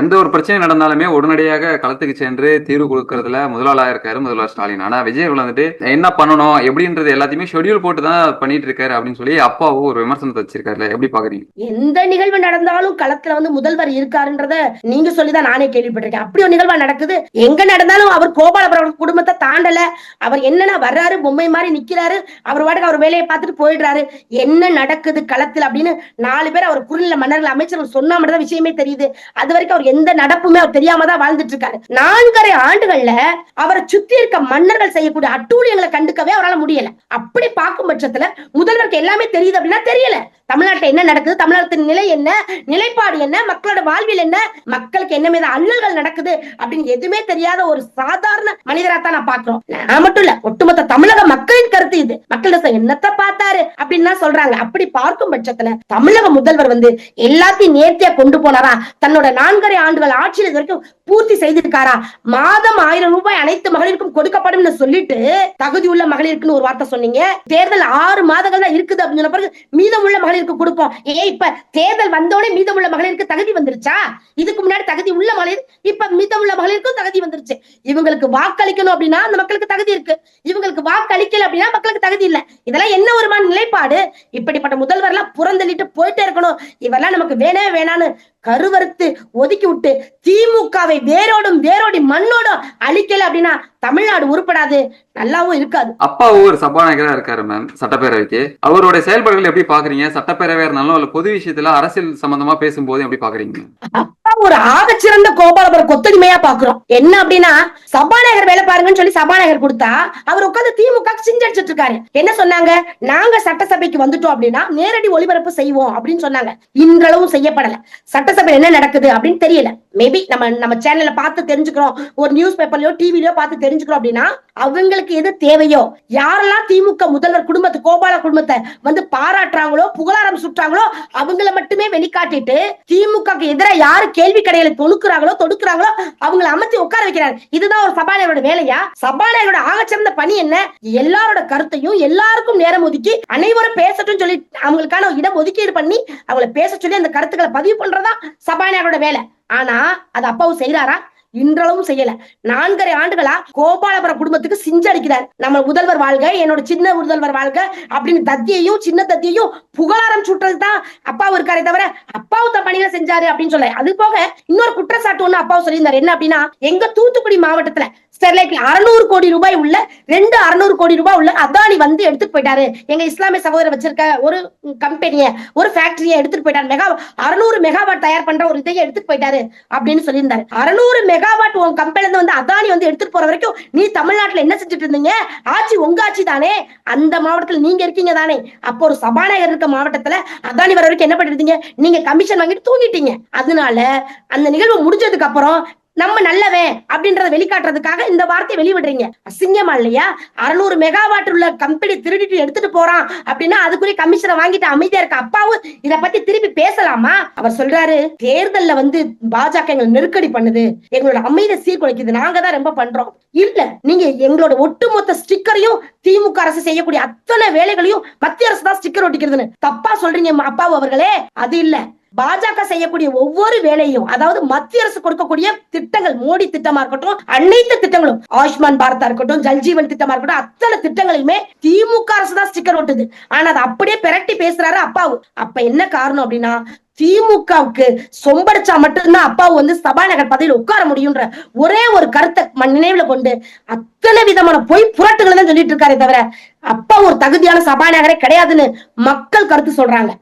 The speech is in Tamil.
எந்த ஒரு பிரச்சனை நடந்தாலுமே உடனடியாக களத்துக்கு சென்று தீர்வு கொடுக்கறதுல முதலாளா இருக்காரு முதல்வர் ஸ்டாலின். ஆனா விஜய் வந்துட்டு என்ன பண்ணணும் எப்படின்றது எல்லாத்தையுமே ஷெடியூல் போட்டு தான் பண்ணிட்டு இருக்காரு அப்படின்னு சொல்லி அப்பாவும் ஒரு விமர்சனத்தை வச்சிருக்காருல. எப்படி பாக்குறீங்க? எந்த நிகழ்வு நடந்தாலும் களத்துல வந்து முதல்வர் இருக்காருன்றத நீங்க சொல்லிதான் நானே கேள்விப்பட்டிருக்கேன். அப்படி ஒரு நிகழ்வா நடக்குது. எங்க நடந்தாலும் அவர் கோபாலபுரம் குடும்பத்தை தாண்டல. அவர் என்னன்னா வர்றாரு பொம்மை மாதிரி நிக்கிறாரு. அவர் வாட்டுக்கு அவர் வேலையை பார்த்துட்டு போயிடுறாரு. என்ன நடக்குது களத்துல அப்படின்னு நாலு பேர் அவர் குறுநில மன்னர்கள் அமைச்சர்கள் சொன்னா மட்டும் தான் விஷயமே தெரியுது. அது வரைக்கும் அவர் எந்த நடப்புமே அவர் தெரியாம தான் வாழ்ந்துட்டு இருக்காரு. நான்கரை ஆண்டுகள்ல அவரை சுத்தி இருக்க மன்னர்கள் செய்யக்கூடிய அட்டூழியங்களை கண்டுக்கவே அவரால் முடியல. அப்படி பார்க்கும் பட்சத்துல முதல்வருக்கு எல்லாமே தெரியுது அப்படின்னா தெரியல. தமிழ்நாட்டில் என்ன நடக்குது? தமிழ்நாட்டின் நிலை என்ன? நிலைப்பாடு என்ன? மக்களோட வாழ்வில் என்ன? மக்களுக்கு என்ன மீது அல்லல்கள் நடக்குது? அப்படின்னு எதுவுமே தெரியாத ஒரு சாதாரண மனிதரா தான் நான் பாக்குறோம் நான் மட்டும் இல்ல ஒட்டுமொத்த தமிழக மக்களின் கருத்து இது. மக்கள் என்னத்த பார்த்தாரு? அப்படின்னு சொல்றாங்க. அப்படி பார்க்கும் பட்சத்துல தமிழக முதல்வர் வந்து எல்லாத்தையும் நேர்த்தியா கொண்டு போனாரா? தன்னோட நான்கரை ஆண்டுகள் ஆட்சியில் இது வரைக்கும் பூர்த்தி செய்திருக்காரா? மாதம் ஆயிரம் ரூபாய் அனைத்து மகளிருக்கும் கொடுக்கப்படும் சொல்லிட்டு தகுதி உள்ள மகளிருக்குன்னு ஒரு வார்த்தை சொன்னீங்க. தேர்தல் ஆறு மாதங்கள் தான் இருக்குது அப்படின்னு சொன்ன பிறகு மீதம் உள்ள மகளிருக்கு கொடுப்போம். ஏன் இப்ப தேர்தல் வந்தோடனே மீதம் உள்ள மகளிருக்கு தகுதி வந்துருச்சா? இதுக்கு முன்னாடி தகுதி உள்ள மகளிர் இப்ப மீதம் உள்ள மகளிருக்கும் தகுதி வந்துருச்சு. இவங்களுக்கு வாக்களிக்கணும் அப்படின்னா அந்த மக்களுக்கு தகுதி இருக்கு. இவங்களுக்கு வாக்களிக்கல அப்படின்னா மக்களுக்கு தகுதி இல்ல. இதெல்லாம் என்ன ஒருமான நிலைப்பாடு இப்படிப்பட்ட முதல்வர்லாம் புறந்தள்ளிட்டு போயிட்டே இருக்கணும். இவெல்லாம் நமக்கு வேணவே வேணான்னு கருவறுத்து ஒதுக்கி விட்டு திமுகவை வேரோடும் வேரோடி மண்ணோடும் அழிக்கல அப்படின்னா தமிழ்நாடு உருப்படாது நல்லாவும் இருக்காது. அப்பாவும் ஒரு சபாநாயகரா இருக்காரு மேம் சட்டப்பேரவைக்கு. அவருடைய செயல்பாடுகள் எப்படி பாக்குறீங்க? சட்டப்பேரவையா இருந்தாலும் பொது விஷயத்துல அரசியல் சம்பந்தமா பேசும்போது எப்படி பாக்குறீங்க? அப்பா ஒரு ஆகச்சிறந்த கோபாலபுரம் கொத்தடிமையா பாக்குறோம். என்ன அப்படின்னா சபாநாயகர் வேலை பாருங்கன்னு சொல்லி சபாநாயகர் கொடுத்தா அவர் உட்காந்து திமுக சிஞ்சடிச்சிட்டு இருக்காரு. என்ன சொன்னாங்க? நாங்க சட்டசபைக்கு வந்துட்டோம் அப்படின்னா நேரடி ஒளிபரப்பு செய்வோம் அப்படின்னு சொன்னாங்க. இன்றளவும் செய்யப்படல. சட்டசபை என்ன நடக்குது அப்படின்னு தெரியல. மேபி நம்ம நம்ம சேனல்ல பார்த்து தெரிஞ்சுக்கிறோம். ஒரு நியூஸ் பேப்பர்லயோ டிவிலயோ பார்த்து தெரிஞ்சுக்கிறோம் அப்படின்னா அவங்களுக்கு எது தேவையோ யாரெல்லாம் திமுக முதல்வர் குடும்பத்து கோபால குடும்பத்தை வந்து பாராட்டுறாங்களோ புகழாரம் சுட்டாங்களோ அவங்கள மட்டுமே வெளிக்காட்டிட்டு திமுக எதிராக யாரு கேள்வி கடைகளை தொடுக்குறாங்களோ தொடுக்கிறாங்களோ அவங்கள அமைச்சு உட்கார வைக்கிறாரு. இதுதான் ஒரு சபாநாயகரோட வேலையா? சபாநாயகரோட ஆகச்சிறந்த பணி என்ன? எல்லாரோட கருத்தையும் எல்லாருக்கும் நேரம் ஒதுக்கி அனைவரும் பேசட்டும் சொல்லி அவங்களுக்கான இடம் ஒதுக்கீடு பண்ணி அவங்கள பேச சொல்லி அந்த கருத்துக்களை பதிவு பண்றதா சபாநாயகரோட வேலை. ஆனா அது அப்பாவும் செய்யறாரா இன்றளவும் செய்யல. நான்கரை ஆண்டுகளா கோபாலபுரம் குடும்பத்துக்கு சிஞ்சடிக்கிறார் நம்ம முதல்வர் வாழ்க என்னோட சின்ன முதல்வர் வாழ்க அப்படின்னு தத்தியையும் சின்ன தத்தியையும் புகழாரம் சுட்டுறது தான் அப்பாவும் இருக்காரே தவிர அப்பாவும் தன் பணியில செஞ்சாரு அப்படின்னு சொல்ல அது போக இன்னொரு குற்றச்சாட்டு ஒண்ணு அப்பாவும் சொல்லியிருந்தாரு. என்ன அப்படின்னா எங்க தூத்துக்குடி மாவட்டத்துல ஸ்டெர்லைட் அறுநூறு கோடி ரூபாய் உள்ள ரெண்டு அறுநூறு கோடி ரூபாய் உள்ள அதானி வந்து எடுத்துட்டு போயிட்டாரு. எங்க இஸ்லாமிய சகோதரர் வச்சிருக்க ஒரு கம்பெனிய ஒரு ஃபேக்டரியை எடுத்துட்டு போயிட்டாரு. மெகா அறுநூறு மெகாவாட் தயார் பண்ற ஒரு இதையை எடுத்துட்டு போயிட்டாரு அப்படின்னு சொல்லியிருந்தாரு. அறுநூறு மெகாவாட் உன் கம்பெனில இருந்து வந்து அதானி வந்து எடுத்துட்டு போற வரைக்கும் நீ தமிழ்நாட்டுல என்ன செஞ்சுட்டு இருந்தீங்க? ஆட்சி உங்க ஆட்சி தானே. அந்த மாவட்டத்துல நீங்க இருக்கீங்க தானே. அப்போ ஒரு சபாநாயகர் இருக்க மாவட்டத்துல அதானி வர வரைக்கும் என்ன பண்ணிருந்தீங்க? நீங்க கமிஷன் வாங்கிட்டு தூங்கிட்டீங்க. அதனால அந்த நிகழ்வு முடிஞ்சதுக்கு அப்புறம் நம்ம நல்லவன் அப்படின்றத வெளிக்காட்டுறதுக்காக இந்த வார்த்தையை வெளிவிடுறீங்க. அசிங்கமா இல்லையா? அறுநூறு மெகாவாட் உள்ள கம்பெனி திருடிட்டு எடுத்துட்டு போறான் அப்படின்னா அதுக்குரிய கமிஷனை வாங்கிட்டு அமைதியா இருக்க அப்பாவும் இத பத்தி திருப்பி பேசலாமா? அவர் சொல்றாரு தேர்தல்ல வந்து பாஜக எங்களை நெருக்கடி பண்ணுது. எங்களோட அமைதியை சீர்குலைக்குது. நாங்க தான் ரொம்ப பண்றோம். இல்ல நீங்க எங்களோட ஒட்டுமொத்த ஸ்டிக்கரையும் திமுக அரசு செய்யக்கூடிய அத்தனை வேலைகளையும் மத்திய அரசு தான் ஸ்டிக்கர் ஒட்டிக்கிறதுன்னு. தப்பா சொல்றீங்க அப்பாவு அவர்களே. அது இல்ல. பாஜக செய்யக்கூடிய ஒவ்வொரு வேலையும் அதாவது மத்திய அரசு கொடுக்கக்கூடிய திட்டங்கள் மோடி திட்டமா இருக்கட்டும் அனைத்து திட்டங்களும் ஆயுஷ்மான் பாரதா இருக்கட்டும் ஜல்ஜீவன் திட்டமா இருக்கட்டும் அத்தனை திட்டங்களையுமே திமுக அரசு தான் ஸ்டிக்கர் ஒட்டுது ஆனா அதை அப்படியே பிரட்டி பேசுறாரு அப்பாவு. அப்ப என்ன காரணம் அப்படின்னா திமுகவுக்கு சொம்படிச்சா மட்டும்தான் அப்பாவு வந்து சபாநாயகர் பதவியில் உட்கார முடியும்ன்ற ஒரே ஒரு கருத்தை நினைவுல கொண்டு அத்தனை விதமான பொய் புரட்டுகளை தான் சொல்லிட்டு இருக்காரே தவிர அப்பா ஒரு தகுதியான சபாநாயகரே கிடையாதுன்னு மக்கள் கருத்து சொல்றாங்க.